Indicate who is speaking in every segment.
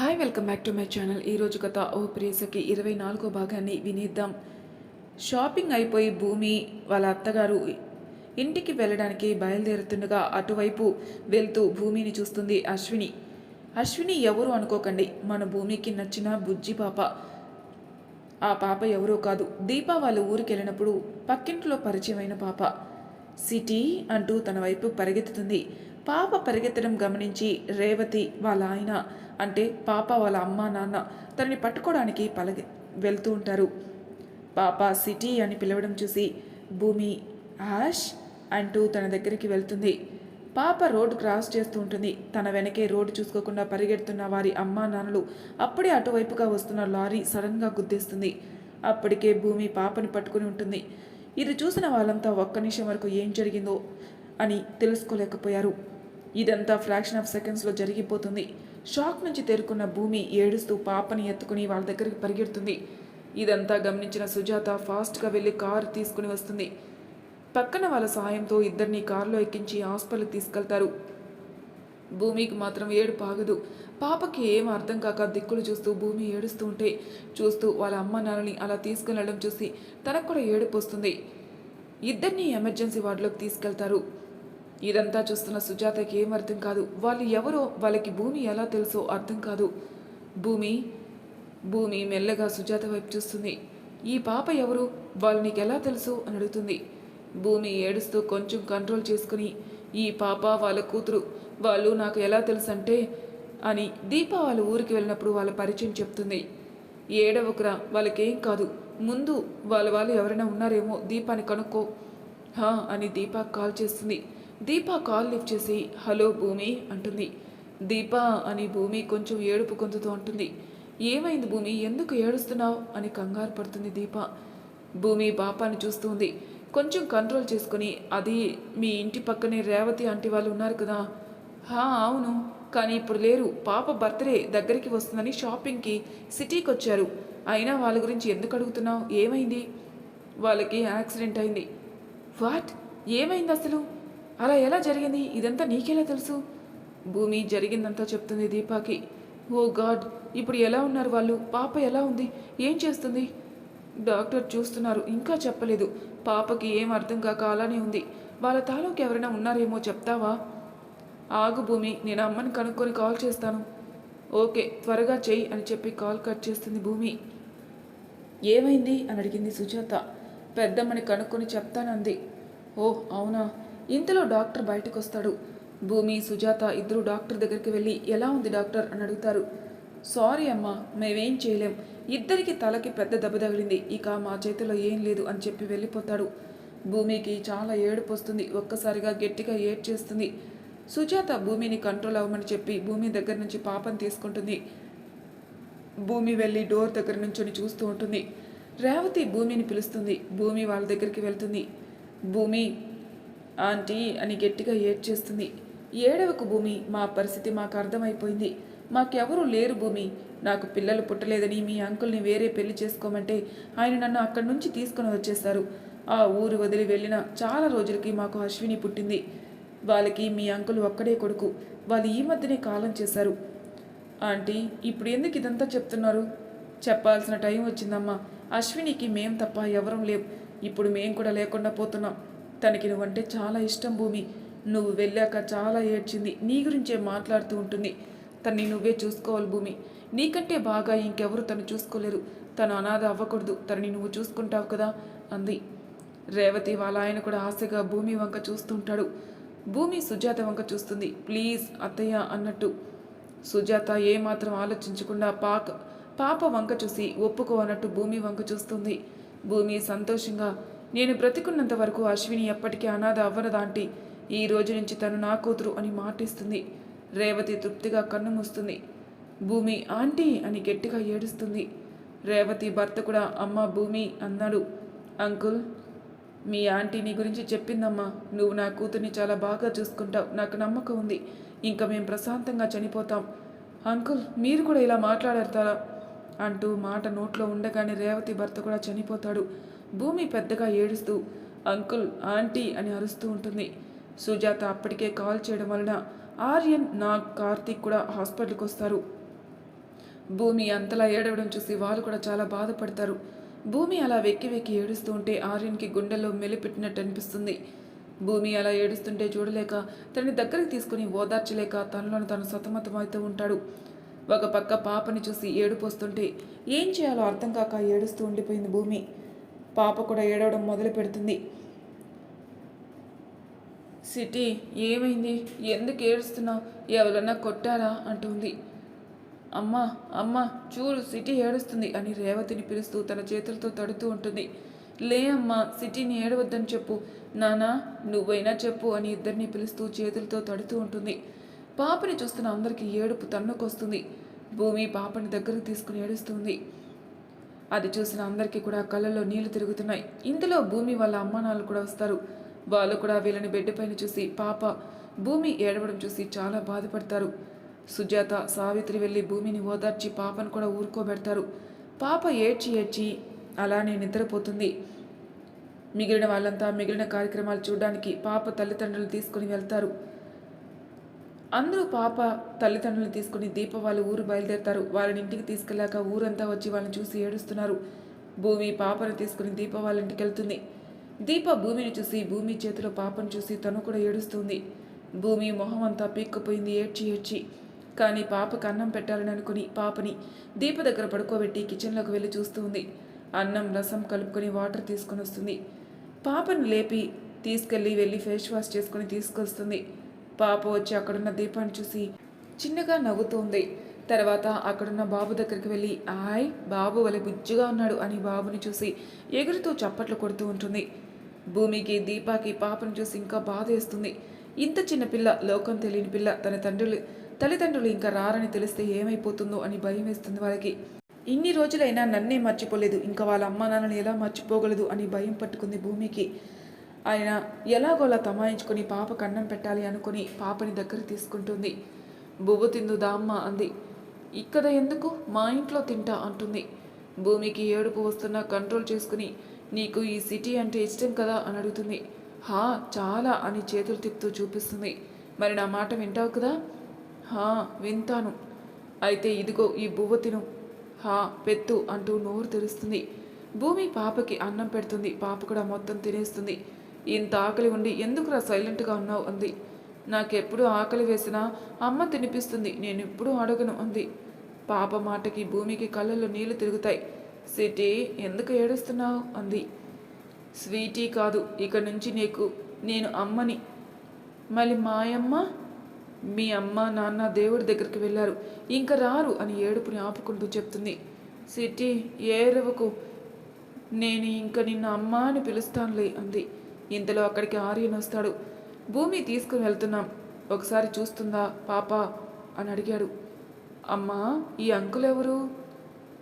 Speaker 1: Hi welcome back to my channel ఈరోజు కథ ఓ ప్రేసకి ఇరవై నాలుగో భాగాన్ని వినేద్దాం. షాపింగ్ అయిపోయి భూమి వాళ్ళ అత్తగారు ఇంటికి వెళ్ళడానికి బయలుదేరుతుండగా అటువైపు వెళ్తూ భూమిని చూస్తుంది అశ్విని. అశ్విని ఎవరు అనుకోకండి. మన భూమికి నచ్చిన బుజ్జి పాప. ఆ పాప ఎవరో కాదు. దీప వాళ్ళ ఊరికి వెళ్ళినప్పుడు పక్కింట్లో పరిచయమైన పాప. సిటీ అంటూ తన వైపు పరిగెత్తుతుంది. పాప పరిగెత్తడం గమనించి రేవతి వాళ్ళ ఆయన అంటే పాప వాళ్ళ అమ్మ నాన్న తనని పట్టుకోవడానికి పలగ వెళ్తూ ఉంటారు. పాప సిటీ అని పిలవడం చూసి భూమి ఆష్ అంటూ తన దగ్గరికి వెళ్తుంది. పాప రోడ్డు క్రాస్ చేస్తూ ఉంటుంది. తన వెనకే రోడ్డు చూసుకోకుండా పరిగెడుతున్న వారి అమ్మా నాన్నలు అప్పుడే అటువైపుగా వస్తున్న లారీ సడన్గా గుద్దేస్తుంది. అప్పటికే భూమి పాపని పట్టుకుని ఉంటుంది. ఇది చూసిన వాళ్ళంతా ఒక్క నిమిషం వరకు ఏం జరిగిందో అని తెలుసుకోలేకపోయారు. ఇదంతా ఫ్రాక్షన్ ఆఫ్ సెకండ్స్లో జరిగిపోతుంది. షాక్ నుంచి తేరుకున్న భూమి ఏడుస్తూ పాపని ఎత్తుకుని వాళ్ళ దగ్గరికి పరిగెడుతుంది. ఇదంతా గమనించిన సుజాత ఫాస్ట్గా వెళ్ళి కారు తీసుకుని వస్తుంది. పక్కన వాళ్ళ సాయంతో ఇద్దరిని కారులో ఎక్కించి హాస్పిటల్కి తీసుకెళ్తారు. భూమికి మాత్రం ఏడు పాగదు పాపకి ఏం అర్థం కాక దిక్కులు చూస్తూ భూమి ఏడుస్తూ ఉంటే చూస్తూ వాళ్ళ అమ్మ నాన్నని అలా తీసుకుని వెళ్ళడం చూసి తనకు కూడా ఏడుపు వస్తుంది. ఇద్దరిని ఎమర్జెన్సీ వార్డులోకి తీసుకెళ్తారు. ఇదంతా చూస్తున్న సుజాతకి ఏం అర్థం కాదు. వాళ్ళు ఎవరో వాళ్ళకి భూమి ఎలా తెలుసో అర్థం కాదు. భూమి భూమి మెల్లగా సుజాత వైపు చూస్తుంది. ఈ పాప ఎవరు? వాళ్ళు నీకు ఎలా తెలుసు? అని అడుగుతుంది. భూమి ఏడుస్తూ కొంచెం కంట్రోల్ చేసుకుని ఈ పాప వాళ్ళ కూతురు వాళ్ళు నాకు ఎలా తెలుసు అంటే అని దీప వాళ్ళ ఊరికి వెళ్ళినప్పుడు వాళ్ళ పరిచయం చెప్తుంది. ఏడవకురా వాళ్ళకేం కాదు. ముందు వాళ్ళ వాళ్ళు ఎవరైనా ఉన్నారేమో దీపాన్ని కనుక్కో. హా అని దీప కాల్ చేస్తుంది. దీపా కాల్ లిఫ్ట్ చేసి హలో భూమి అంటుంది. దీపా అని భూమి కొంచెం ఏడుపు గొంతుతో అంటుంది. ఏమైంది భూమి? ఎందుకు ఏడుస్తున్నావు? అని కంగారు పడుతుంది దీప. భూమి పాపాన్ని చూస్తుంది కొంచెం కంట్రోల్ చేసుకుని అది మీ ఇంటి పక్కనే రేవతి ఆంటీ వాళ్ళు ఉన్నారు కదా. హా అవును. కానీ ఇప్పుడు లేరు. పాప బర్త్డే దగ్గరికి వస్తుందని షాపింగ్కి సిటీకి వచ్చారు అయినా వాళ్ళ గురించి ఎందుకు అడుగుతున్నావు? ఏమైంది? వాళ్ళకి యాక్సిడెంట్ అయింది. వాట్? ఏమైంది అసలు? అలా ఎలా జరిగింది? ఇదంతా నీకెలా తెలుసు? భూమి జరిగిందంతా చెప్తుంది దీపాకి. ఓ గాడ్ ఇప్పుడు ఎలా ఉన్నారు వాళ్ళు? పాప ఎలా ఉంది? ఏం చేస్తుంది? డాక్టర్ చూస్తున్నారు ఇంకా చెప్పలేదు. పాపకి ఏం అర్థం కాక అలానే ఉంది. వాళ్ళ తాలూకు ఎవరైనా ఉన్నారేమో చెప్తావా? ఆగు భూమి నేను అమ్మని కనుక్కొని కాల్ చేస్తాను. ఓకే త్వరగా చెయ్యి అని చెప్పి కాల్ కట్ చేస్తుంది భూమి. ఏమైంది? అని అడిగింది సుజాత. పెద్దమ్మని కనుక్కొని చెప్తానంది. ఓ అవునా? ఇంతలో డాక్టర్ బయటకు వస్తాడు భూమి సుజాత ఇద్దరు డాక్టర్ దగ్గరికి వెళ్ళి ఎలా ఉంది డాక్టర్? అని అడుగుతారు. సారీ అమ్మా మేమేం చేయలేం. ఇద్దరికి తలకి పెద్ద దెబ్బ తగిలింది. ఇక మా చేతిలో ఏం లేదు అని చెప్పి వెళ్ళిపోతాడు. భూమికి చాలా ఏడుపు వస్తుంది. ఒక్కసారిగా గట్టిగా ఏడ్ చేస్తుంది సుజాత భూమిని కంట్రోల్ అవ్వమని చెప్పి భూమి దగ్గర నుంచి పాపం తీసుకుంటుంది. భూమి వెళ్ళి డోర్ దగ్గర నుంచొని చూస్తూ ఉంటుంది. రేవతి భూమిని పిలుస్తుంది. భూమి వాళ్ళ దగ్గరికి వెళ్తుంది. భూమి ఆంటీ అని గట్టిగా ఏడ్చేస్తుంది. ఏడవకు భూమి మా పరిస్థితి మాకు అర్థమైపోయింది. మాకెవరూ లేరు భూమి. నాకు పిల్లలు పుట్టలేదని మీ అంకుల్ని వేరే పెళ్ళి చేసుకోమంటే ఆయన నన్ను అక్కడి నుంచి తీసుకొని వచ్చేస్తారు. ఆ ఊరు వదిలి వెళ్ళిన చాలా రోజులకి మాకు అశ్విని పుట్టింది. వాళ్ళకి మీ అంకుల్ ఒక్కడే కొడుకు. వాళ్ళు ఈ మధ్యనే కాలం చేశారు. ఆంటీ ఇప్పుడు ఎందుకు ఇదంతా చెప్తున్నారు? చెప్పాల్సిన టైం వచ్చిందమ్మా. అశ్వినికి మేం తప్ప ఎవరం లేవు ఇప్పుడు మేం కూడా లేకుండా పోతున్నాం. తనకి నువ్వంటే చాలా ఇష్టం భూమి. నువ్వు వెళ్ళాక చాలా ఏడ్చింది. నీ గురించే మాట్లాడుతూ ఉంటుంది. తన్ని నువ్వే చూసుకోవాలి భూమి. నీకంటే బాగా ఇంకెవరు తను చూసుకోలేరు. తను అనాథ అవ్వకూడదు. తనని నువ్వు చూసుకుంటావు కదా అంది. రేవతి వాళ్ళ ఆయన కూడా ఆశగా భూమి వంక చూస్తుంటాడు. భూమి సుజాత వంక చూస్తుంది. ప్లీజ్ అత్తయ్య అన్నట్టు. సుజాత ఏమాత్రం ఆలోచించకుండా పాక పాప వంక చూసి ఒప్పుకో అన్నట్టు భూమి వంక చూస్తుంది. భూమి సంతోషంగా నేను బ్రతికున్నంత వరకు అశ్విని ఎప్పటికీ అనాథ అవ్వనదాంటి ఈ రోజు నుంచి తను నా కూతురు అని మాటిస్తుంది. రేవతి తృప్తిగా కన్ను మూస్తుంది. భూమి ఆంటీ అని గట్టిగా ఏడుస్తుంది. రేవతి భర్త కూడా అమ్మ భూమి అన్నాడు. అంకుల్ మీ ఆంటీ నీ గురించి చెప్పిందమ్మా. నువ్వు నా కూతుర్ని చాలా బాగా చూసుకుంటావు. నాకు నమ్మకం ఉంది. ఇంకా మేము ప్రశాంతంగా చనిపోతాం. అంకుల్ మీరు కూడా ఇలా మాట్లాడతారా? అంటూ మాట నోట్లో ఉండగానే రేవతి భర్త కూడా చనిపోతాడు. భూమి పెద్దగా ఏడుస్తూ అంకుల్ ఆంటీ అని అరుస్తూ ఉంటుంది. సుజాత అప్పటికే కాల్ చేయడం వలన ఆర్యన్ నాగ్ కార్తీక్ కూడా హాస్పిటల్కి వస్తారు. భూమి అంతలా ఏడవడం చూసి వాళ్ళు కూడా చాలా బాధపడతారు. భూమి అలా వెక్కి వెక్కి ఏడుస్తూ ఉంటే ఆర్యన్కి గుండెల్లో మెలిపెట్టినట్టు అనిపిస్తుంది. భూమి అలా ఏడుస్తుంటే చూడలేక తనని దగ్గరికి తీసుకుని ఓదార్చలేక తనలోని తను సతమతమవుతూ ఉంటాడు. ఒక పక్క పాపని చూసి ఏడుపోస్తుంటే ఏం చేయాలో అర్థం కాక ఏడుస్తూ ఉండిపోయింది భూమి. పాప కూడా ఏడవడం మొదలు పెడుతుంది. సిటీ ఏమైంది? ఎందుకు ఏడుస్తున్నావు? ఎవరన్నా కొట్టారా? అంటుంది. అమ్మ అమ్మ చూడు సిటీ ఏడుస్తుంది అని రేవతిని పిలుస్తూ తన చేతులతో తడుతూ ఉంటుంది. లే అమ్మా సిటీని ఏడవద్దని చెప్పు. నానా నువ్వైనా చెప్పు అని ఇద్దరిని పిలుస్తూ చేతులతో తడుతూ ఉంటుంది. పాపని చూస్తున్న అందరికీ ఏడుపు తన్నుకొస్తుంది. భూమి పాపని దగ్గరకు తీసుకుని ఏడుస్తుంది. అది చూసిన అందరికీ కూడా కళ్ళల్లో నీళ్ళు తిరుగుతున్నాయి. ఇందులో భూమి వాళ్ళ అమ్మానాలు కూడా వస్తారు. వాళ్ళు కూడా వీళ్ళని బెడ్ పైన చూసి పాప భూమి ఏడవడం చూసి చాలా బాధపడతారు. సుజాత సావిత్రి వెళ్ళి భూమిని ఓదార్చి పాపను కూడా ఊరుకోబెడతారు. పాప ఏడ్చి ఏడ్చి అలానే నిద్రపోతుంది. మిగిలిన వాళ్ళంతా మిగిలిన కార్యక్రమాలు చూడడానికి పాప తల్లిదండ్రులు తీసుకుని వెళ్తారు. అందరూ పాప తల్లిదండ్రులు తీసుకుని దీప వాళ్ళ ఊరు బయలుదేరతారు. వాళ్ళని ఇంటికి తీసుకెళ్ళాక ఊరంతా వచ్చి వాళ్ళని చూసి ఏడుస్తున్నారు. భూమి పాపను తీసుకుని దీప వాళ్ళ ఇంటికి వెళ్తుంది. దీప భూమిని చూసి భూమి చేతిలో పాపను చూసి తను కూడా ఏడుస్తుంది. భూమి మొహం అంతా పీక్కుపోయింది ఏడ్చి ఏడ్చి. కానీ పాపకు అన్నం పెట్టాలని అనుకుని పాపని దీప దగ్గర పడుకోబెట్టి కిచెన్లోకి వెళ్ళి చూస్తుంది. అన్నం రసం కలుపుకొని వాటర్ తీసుకొని వస్తుంది. పాపను లేపి తీసుకెళ్ళి వెళ్ళి ఫేస్ వాష్ చేసుకొని తీసుకొస్తుంది. పాప వచ్చి అక్కడున్న దీపాన్ని చూసి చిన్నగా నవ్వుతోంది. తర్వాత అక్కడున్న బాబు దగ్గరికి వెళ్ళి ఆయ్ బాబు వలె బుజ్జిగా ఉన్నాడు అని బాబుని చూసి ఎగురుతూ చప్పట్లు కొడుతూ ఉంటుంది. భూమికి దీపాకి పాపను చూసి ఇంకా బాధ వేస్తుంది. ఇంత చిన్న పిల్ల లోకం తెలియని పిల్ల తన తండ్రులు తల్లిదండ్రులు ఇంకా రారని తెలిస్తే ఏమైపోతుందో అని భయం వేస్తుంది వాళ్ళకి. ఇన్ని రోజులైనా నన్నే మర్చిపోలేదు ఇంకా వాళ్ళ అమ్మ నాన్నని ఎలా మర్చిపోగలదు అని భయం పట్టుకుంది భూమికి. ఆయన ఎలాగోలా తమాయించుకొని పాప కన్నం పెట్టాలి అనుకుని పాపని దగ్గర తీసుకుంటుంది. బువ్వ తిందు దామ్మ అంది. ఇక్కడ ఎందుకు? మా ఇంట్లో తింటా అంటుంది. భూమికి ఏడుపు వస్తున్నా కంట్రోల్ చేసుకుని నీకు ఈ సిటీ అంటే ఇష్టం కదా అని అడుగుతుంది. హా చాలా అని చేతులు తిప్పుతూ చూపిస్తుంది. మరి నా మాట వింటావు కదా? హా వింటాను. అయితే ఇదిగో ఈ బువ్వ తిను. హా పెత్తు అంటూ నోరు తెరుస్తుంది. భూమి పాపకి అన్నం పెడుతుంది. పాప కూడా మొత్తం తినేస్తుంది. ఇంత ఆకలి ఉండి ఎందుకురా సైలెంట్గా ఉన్నావు అంది. నాకెప్పుడు ఆకలి వేసినా అమ్మ తినిపిస్తుంది నేను ఎప్పుడూ అడగను అంది. పాప మాటకి భూమికి కళ్ళల్లో నీళ్ళు తిరుగుతాయి. సిటీ ఎందుకు ఏడుస్తున్నావు? అంది. స్వీటీ కాదు ఇక నుంచి నీకు నేను అమ్మని. మళ్ళీ మాయమ్మ? మీ అమ్మ నాన్న దేవుడి దగ్గరికి వెళ్ళారు. ఇంకా రారు అని ఏడుపుని ఆపుకుంటూ చెప్తుంది. సిటీ ఏరవకు నేను ఇంక నిన్న అమ్మ అని పిలుస్తానులే అంది. ఇంతలో అక్కడికి ఆర్యన్ వస్తాడు. భూమి తీసుకుని వెళ్తున్నాం. ఒకసారి చూస్తుందా? పాప అని అడిగాడు. అమ్మా ఈ అంకుల్ ఎవరు?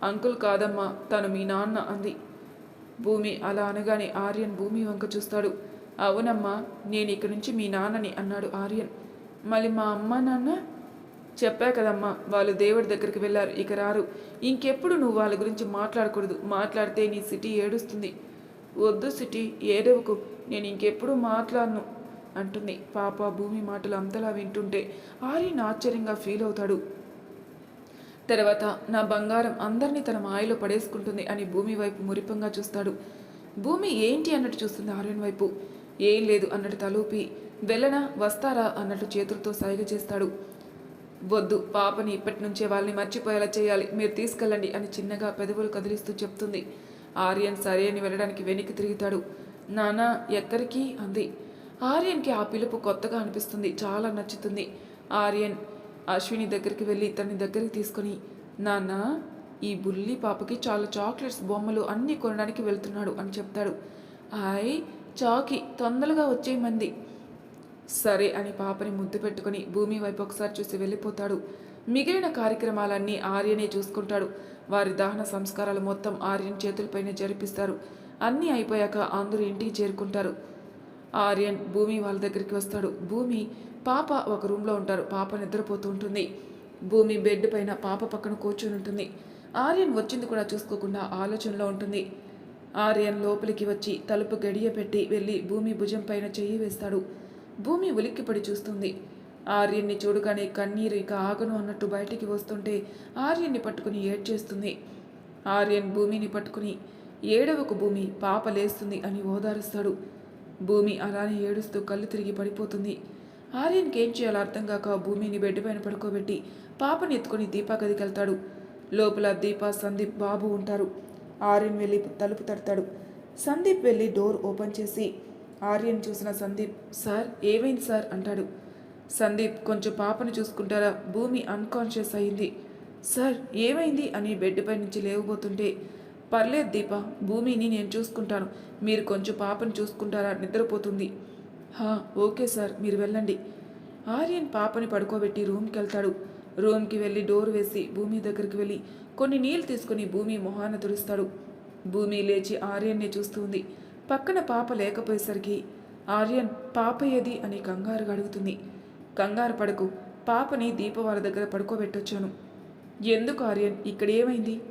Speaker 1: అంకుల్ కాదమ్మా తను మీ నాన్న అంది. భూమి అలా అనగానే ఆర్యన్ భూమి వంక చూస్తాడు. అవునమ్మా నేను ఇక్కడి నుంచి మీ నాన్నని అన్నాడు ఆర్యన్. మళ్ళీ మా అమ్మ నాన్న? చెప్పా కదమ్మా వాళ్ళు దేవుడి దగ్గరికి వెళ్ళారు ఇక రారు. ఇంకెప్పుడు నువ్వు వాళ్ళ గురించి మాట్లాడకూడదు. మాట్లాడితే నీ సిటీ ఏడుస్తుంది. వద్దు సిటీ ఏడవకు నేను ఇంకెప్పుడు మాట్లాడను అంటుంది. పాప భూమి మాటలు అంతలా వింటుంటే ఆర్యన్ ఆశ్చర్యంగా ఫీల్ అవుతాడు. తర్వాత నా బంగారం అందరినీ తన మాయలో పడేసుకుంటుంది అని భూమి వైపు మురిపంగా చూస్తాడు. భూమి ఏంటి అన్నట్టు చూస్తుంది ఆర్యన్ వైపు. ఏం లేదు అన్నట్టు తలూపి వెళ్ళనా వస్తారా అన్నట్టు చేతులతో సైగ చేస్తాడు. వద్దు పాపని ఇప్పటి నుంచే వాళ్ళని మర్చిపోయేలా చేయాలి మీరు తీసుకెళ్ళండి అని చిన్నగా పెదవులు కదిలిస్తూ చెప్తుంది. ఆర్యన్ సరే అని వెళ్ళడానికి వెనక్కి తిరుగుతాడు. నానా ఎక్కడికి? అంది. ఆర్యన్కి ఆ పిలుపు కొత్తగా అనిపిస్తుంది. చాలా నచ్చుతుంది. ఆర్యన్ అశ్విని దగ్గరికి వెళ్ళి తన దగ్గరికి తీసుకొని నాన్న ఈ బుల్లి పాపకి చాలా చాక్లెట్స్ బొమ్మలు అన్నీ కొనడానికి వెళ్తున్నాడు అని చెప్తాడు. హాయ్ చాకి తొందరగా వచ్చేయమంది. సరే అని పాపని ముద్దు పెట్టుకుని భూమి వైపు ఒకసారి చూసి వెళ్ళిపోతాడు. మిగిలిన కార్యక్రమాలన్నీ ఆర్యనే చూసుకుంటాడు. వారి దహన సంస్కారాలు మొత్తం ఆర్యన్ చేతులపైనే జరిపిస్తారు. అన్నీ అయిపోయాక అందరూ ఇంటికి చేరుకుంటారు. ఆర్యన్ భూమి వాళ్ళ దగ్గరికి వస్తాడు. భూమి పాప ఒక రూమ్లో ఉంటారు. పాప నిద్రపోతూ ఉంటుంది. భూమి బెడ్ పైన పాప పక్కన కూర్చొని ఉంటుంది. ఆర్యన్ వచ్చింది కూడా చూసుకోకుండా ఆలోచనలో ఉంటుంది. ఆర్యన్ లోపలికి వచ్చి తలుపు గడియ పెట్టి వెళ్ళి భూమి భుజం పైన చెయ్యి వేస్తాడు. భూమి ఉలిక్కిపడి చూస్తుంది. ఆర్యన్ని చూడగానే కన్నీరు ఇక ఆగను అన్నట్టు బయటికి వస్తుంటే ఆర్యన్ని పట్టుకుని ఏడ్చేస్తుంది. ఆర్యన్ భూమిని పట్టుకుని ఏడవకు భూమి పాప లేస్తుంది అని ఓదారుస్తాడు. భూమి అలానే ఏడుస్తూ కళ్ళు తిరిగి పడిపోతుంది. ఆర్యన్కి ఏం చేయాలో అర్థం కాక భూమిని బెడ్ పైన పడుకోబెట్టి పాపని ఎత్తుకొని దీపా గదికి వెళ్తాడు. లోపల దీప సందీప్ బాబు ఉంటారు. ఆర్యన్ వెళ్ళి తలుపు తడతాడు. సందీప్ వెళ్ళి డోర్ ఓపెన్ చేసి ఆర్యన్ చూసిన సందీప్ సార్ ఏమైంది సార్? అంటాడు. సందీప్ కొంచెం పాపను చూసుకుంటారా? భూమి అన్కాన్షియస్ అయింది. సార్ ఏమైంది? అని బెడ్ పై నుంచి లేవబోతుంటే పర్లేదు దీప భూమిని నేను చూసుకుంటాను. మీరు కొంచెం పాపను చూసుకుంటారా? నిద్రపోతుంది. హా ఓకే సార్ మీరు వెళ్ళండి. ఆర్యన్ పాపని పడుకోబెట్టి రూమ్కి వెళ్తాడు. రూమ్కి వెళ్ళి డోర్ వేసి భూమి దగ్గరికి వెళ్ళి కొన్ని నీళ్ళు తీసుకుని భూమి మొహాన తుడుస్తాడు. భూమి లేచి ఆర్యన్ని చూస్తుంది. పక్కన పాప లేకపోయేసరికి ఆర్యన్ పాప ఏది? అని కంగారుగా అడుగుతుంది. కంగారు పడకు. పాపని దీప వాళ్ళ దగ్గర పడుకోబెట్టొచ్చాను. ఎందుకు ఆర్యన్? ఇక్కడ ఏమైంది?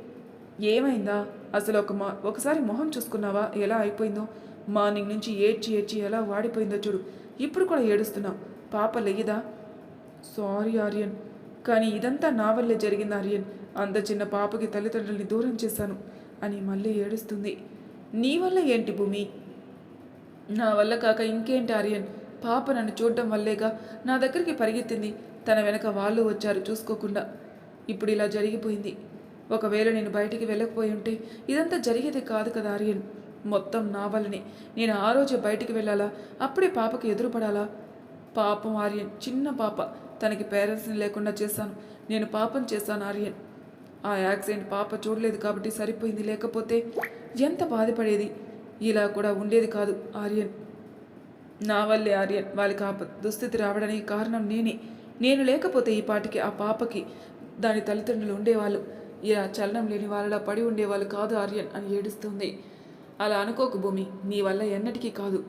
Speaker 1: ఏమైందా? అసలు ఒక మా ఒకసారి మొహం చూసుకున్నావా? ఎలా అయిపోయిందో? మార్నింగ్ నుంచి ఏడ్చి ఏడ్చి ఎలా వాడిపోయిందో చూడు. ఇప్పుడు కూడా ఏడుస్తున్నావు. పాప లేదా? సారీ ఆర్యన్. కానీ ఇదంతా నా వల్లే జరిగింది ఆర్యన్. అంత చిన్న పాపకి తల్లిదండ్రుల్ని దూరం చేశాను అని మళ్ళీ ఏడుస్తుంది. నీ వల్ల ఏంటి భూమి? నా వల్ల కాక ఇంకేంటి ఆర్యన్? పాప నన్ను చూడడం వల్లేగా నా దగ్గరికి పరిగెత్తింది. తన వెనక వాళ్ళు వచ్చారు చూసుకోకుండా. ఇప్పుడు ఇలా జరిగిపోయింది. ఒకవేళ నేను బయటికి వెళ్ళకపోయి ఉంటే ఇదంతా జరిగేది కాదు కదా ఆర్యన్. మొత్తం నా వల్లనే. నేను ఆ రోజే బయటికి వెళ్ళాలా? అప్పుడే పాపకి ఎదురుపడాలా? పాపం ఆర్యన్. చిన్న పాప. తనకి పేరెంట్స్ని లేకుండా చేశాను. నేను పాపం చేశాను ఆర్యన్. ఆ యాక్సిడెంట్ పాప చూడలేదు కాబట్టి సరిపోయింది. లేకపోతే ఎంత బాధపడేది? ఇలా కూడా ఉండేది కాదు ఆర్యన్. నా వల్లే ఆర్యన్ వాళ్ళకి ఆ దుస్థితి రావడానికి కారణం నేనే. నేను లేకపోతే ఈ పాటికి ఆ పాపకి దాని తల్లిదండ్రులు ఉండేవాళ్ళు. ఇలా చలనం లేని వాళ్ళలా పడి ఉండేవాళ్ళు కాదు ఆర్యన్ అని ఏడుస్తుంది. అలా అనుకోకు భూమి నీ వల్ల ఎన్నటికీ కాదు.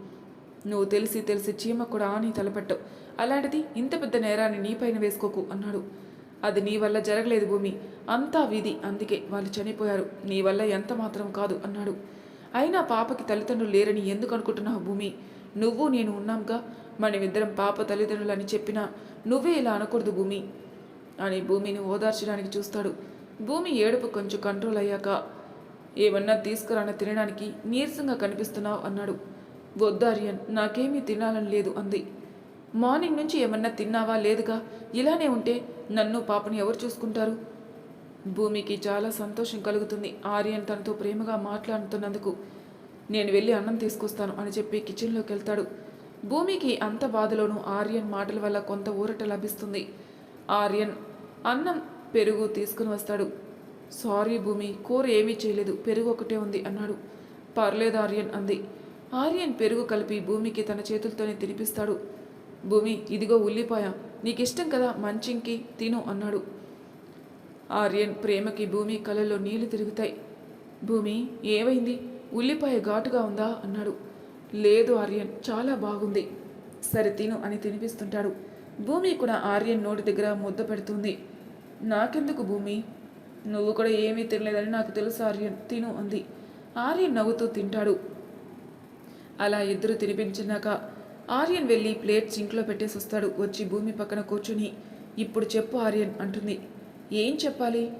Speaker 1: నువ్వు తెలిసి తెలిసి చీమ కూడా అని తలపెట్టవు. అలాంటిది ఇంత పెద్ద నేరాన్ని నీపైన వేసుకోకు అన్నాడు. అది నీ వల్ల జరగలేదు భూమి. అంతా విధి. అందుకే వాళ్ళు చనిపోయారు. నీ వల్ల ఎంత మాత్రం కాదు అన్నాడు. అయినా పాపకి తల్లిదండ్రులు లేరని ఎందుకు అనుకుంటున్నావు భూమి? నువ్వు నేను ఉన్నాంగా? మనమిద్దరం పాప తల్లిదండ్రులు అని చెప్పినా నువ్వే ఇలా అనకూడదు భూమి. అని భూమిని ఓదార్చడానికి చూస్తాడు. భూమి ఏడుపు కొంచెం కంట్రోల్ అయ్యాక ఏమన్నా తీసుకురాన తినడానికి నీరసంగా కనిపిస్తున్నావు అన్నాడు. వద్దారియన్ నాకేమీ తినాలని లేదు అంది. మార్నింగ్ నుంచి ఏమన్నా తిన్నావా లేదుగా? ఇలానే ఉంటే నన్ను పాపని ఎవరు చూసుకుంటారు? భూమికి చాలా సంతోషం కలుగుతుంది ఆర్యన్ తనతో ప్రేమగా మాట్లాడుతున్నందుకు. నేను వెళ్ళి అన్నం తీసుకొస్తాను అని చెప్పి కిచెన్లోకి వెళ్తాడు. భూమికి అంత బాధలోనూ ఆర్యన్ మాటల వల్ల కొంత ఊరట లభిస్తుంది. ఆర్యన్ అన్నం పెరుగు తీసుకుని వస్తాడు. సారీ భూమి కూర ఏమీ చేయలేదు పెరుగు ఒకటే ఉంది అన్నాడు. పర్లేదు ఆర్యన్ అంది. ఆర్యన్ పెరుగు కలిపి భూమికి తన చేతులతోనే తినిపిస్తాడు. భూమి ఇదిగో ఉల్లిపాయ నీకిష్టం కదా మంచింకి తిను అన్నాడు. ఆర్యన్ ప్రేమకి భూమి కళ్ళల్లో నీళ్ళు తిరుగుతాయి. భూమి ఏమైంది? ఉల్లిపాయ ఘాటుగా ఉందా? అన్నాడు. లేదు ఆర్యన్ చాలా బాగుంది. సరే తిను అని తినిపిస్తుంటాడు. భూమి కూడా ఆర్యన్ నోటి దగ్గర ముద్ద పెడుతుంది. నాకెందుకు భూమి? నువ్వు కూడా ఏమీ తినలేదని నాకు తెలుసు ఆర్యన్ తిను అంది. ఆర్యన్ నవ్వుతూ తింటాడు. అలా ఇద్దరు తినిపించినాక ఆర్యన్ వెళ్ళి ప్లేట్ సింక్లో పెట్టేసి వస్తాడు వచ్చి భూమి పక్కన కూర్చుని. ఇప్పుడు చెప్పు ఆర్యన్ అంటుంది. ఏం చెప్పాలి?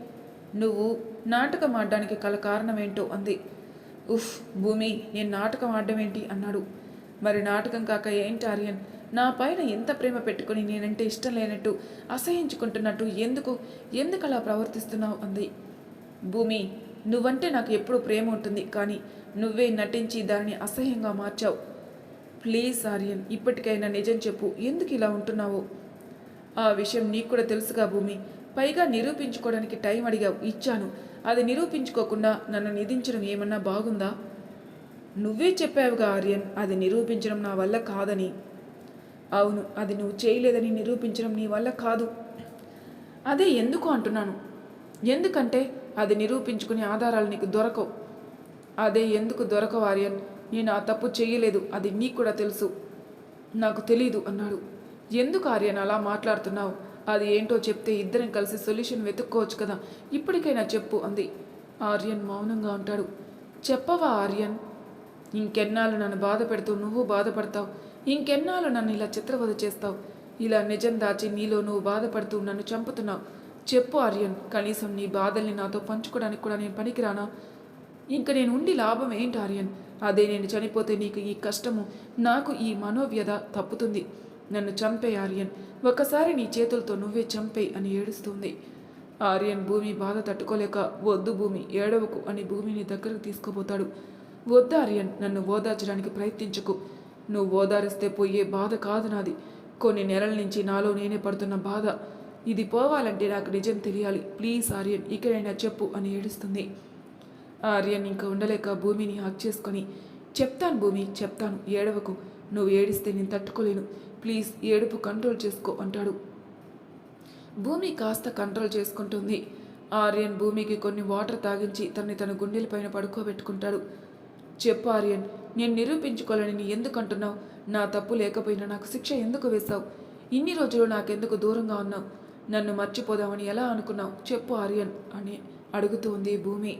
Speaker 1: నువ్వు నాటకం ఆడడానికి కల కారణం ఏంటో అంది. ఉఫ్ భూమి నేను నాటకం ఆడడం ఏంటి? అన్నాడు. మరి నాటకం కాక ఏంటి ఆర్యన్? నా పైన ఎంత ప్రేమ పెట్టుకుని నేనంటే ఇష్టం లేనట్టు అసహించుకుంటున్నట్టు ఎందుకు ఎందుకు అలా ప్రవర్తిస్తున్నావు? అంది. భూమి నువ్వంటే నాకు ఎప్పుడూ ప్రేమ ఉంటుంది కానీ నువ్వే నటించి దానిని అసహ్యంగా మార్చావు. ప్లీజ్ ఆర్యన్ ఇప్పటికైనా నిజం చెప్పు ఎందుకు ఇలా ఉంటున్నావు? ఆ విషయం నీకు కూడా తెలుసుగా భూమి. పైగా నిరూపించుకోవడానికి టైం అడిగావు. ఇచ్చాను. అది నిరూపించుకోకుండా నన్ను నిధించడం ఏమన్నా బాగుందా? నువ్వే చెప్పావుగా ఆర్యన్ అది నిరూపించడం నా వల్ల కాదని. అవును అది నువ్వు చేయలేదని నిరూపించడం నీ వల్ల కాదు. అదే ఎందుకు అంటున్నాను? ఎందుకంటే అది నిరూపించుకునే ఆధారాలు నీకు దొరకవు. అదే ఎందుకు దొరకవు ఆర్యన్? నేను ఆ తప్పు చేయలేదు. అది నీకు కూడా తెలుసు. నాకు తెలీదు అన్నాడు. ఎందుకు ఆర్యన్ అలా మాట్లాడుతున్నావు? అది ఏంటో చెప్తే ఇద్దరం కలిసి సొల్యూషన్ వెతుక్కోవచ్చు కదా. ఇప్పటికైనా చెప్పు అంది. ఆర్యన్ మౌనంగా ఉంటాడు. చెప్పవా ఆర్యన్? ఇంకెన్నాళ్ళు నన్ను బాధ పెడుతూ నువ్వు బాధపడతావు? ఇంకెన్నాళ్ళు నన్ను ఇలా చిత్రవధ చేస్తావు? ఇలా నిజం దాచి నీలో నువ్వు బాధపడుతూ నన్ను చంపుతున్నావు. చెప్పు ఆర్యన్ కనీసం నీ బాధల్ని నాతో పంచుకోవడానికి కూడా నేను పనికిరానా? ఇంక నేను ఉండి లాభం ఏంటి ఆర్యన్? అదే నేను చనిపోతే నీకు ఈ కష్టము నాకు ఈ మనోవ్యధ తప్పుతుంది. నన్ను చంపే ఆర్యన్. ఒకసారి నీ చేతులతో నువ్వే చంపే అని ఏడుస్తుంది. ఆర్యన్ భూమి బాధ తట్టుకోలేక వద్దు భూమి ఏడవకు అని భూమిని దగ్గరకు తీసుకుపోతాడు. వద్దు ఆర్యన్ నన్ను ఓదార్చడానికి ప్రయత్నించకు. నువ్వు ఓదారిస్తే పోయే బాధ కాదు నాది. కొన్ని నెలల నుంచి నాలో నేనే పడుతున్న బాధ. ఇది పోవాలంటే నాకు నిజం తెలియాలి. ప్లీజ్ ఆర్యన్ ఇకనైనా చెప్పు అని ఏడుస్తుంది. ఆర్యన్ ఇంకా ఉండలేక భూమిని హక్ చేసుకొని చెప్తాను భూమి చెప్తాను ఏడవకు. నువ్వు ఏడిస్తే నేను తట్టుకోలేను. ప్లీజ్ ఏడుపు కంట్రోల్ చేసుకో అంటాడు. భూమి కాస్త కంట్రోల్ చేసుకుంటుంది. ఆర్యన్ భూమికి కొన్ని వాటర్ తాగించి తనని తన గుండెలపైన పడుకోబెట్టుకుంటాడు. చెప్పు ఆర్యన్ నేను నిరూపించుకోవాలని నీ ఎందుకు అంటున్నావు? నా తప్పు లేకపోయినా నాకు శిక్ష ఎందుకు వేశావు? ఇన్ని రోజులు నాకెందుకు దూరంగా ఉన్నావు? నన్ను మర్చిపోదామని ఎలా అనుకున్నావు? చెప్పు ఆర్యన్ అని అడుగుతూ ఉంది భూమి.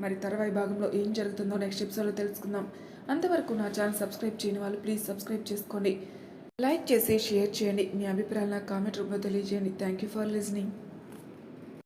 Speaker 1: మరి తర్వాయి భాగంలో ఏం జరుగుతుందో నెక్స్ట్ ఎపిసోడ్లో తెలుసుకుందాం. అంతవరకు నా ఛానల్ సబ్స్క్రైబ్ చేయని వాళ్ళు ప్లీజ్ సబ్స్క్రైబ్ చేసుకోండి. లైక్ చేసి షేర్ చేయండి. మీ అభిప్రాయాలను కామెంట్ రూపంలో తెలియజేయండి. Thank you for listening